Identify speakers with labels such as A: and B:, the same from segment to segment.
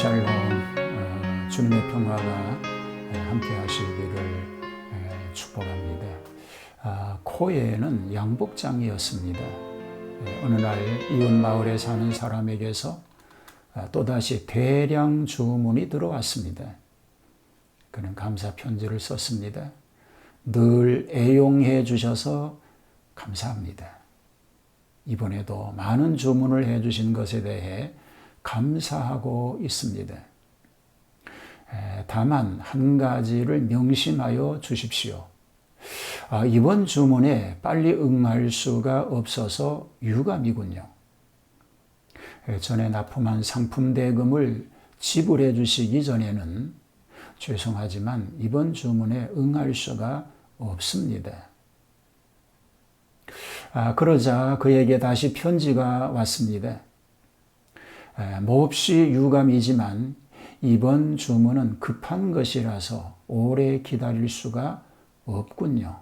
A: 샬롬 어, 주님의 평화가 에, 함께 하시기를 에, 축복합니다. 아, 코에는 양복장이었습니다. 에, 어느 날 이웃 마을에 사는 사람에게서 아, 또다시 대량 주문이 들어왔습니다. 그는 감사 편지를 썼습니다. 늘 애용해 주셔서 감사합니다. 이번에도 많은 주문을 해 주신 것에 대해 감사하고 있습니다. 에, 다만 한 가지를 명심하여 주십시오. 아, 이번 주문에 빨리 응할 수가 없어서 유감이군요. 에, 전에 납품한 상품 대금을 지불해 주시기 전에는 죄송하지만 이번 주문에 응할 수가 없습니다. 아, 그러자 그에게 다시 편지가 왔습니다. 에, 몹시 유감이지만 이번 주문은 급한 것이라서 오래 기다릴 수가 없군요.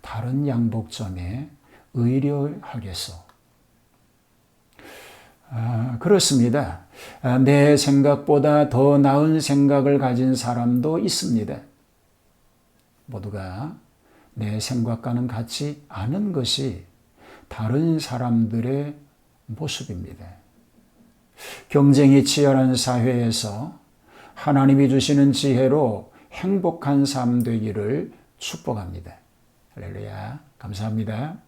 A: 다른 양복점에 의뢰하겠소. 아, 그렇습니다. 아, 내 생각보다 더 나은 생각을 가진 사람도 있습니다. 모두가 내 생각과는 같지 않은 것이 다른 사람들의 모습입니다. 경쟁이 치열한 사회에서 하나님이 주시는 지혜로 행복한 삶 되기를 축복합니다. 할렐루야. 감사합니다.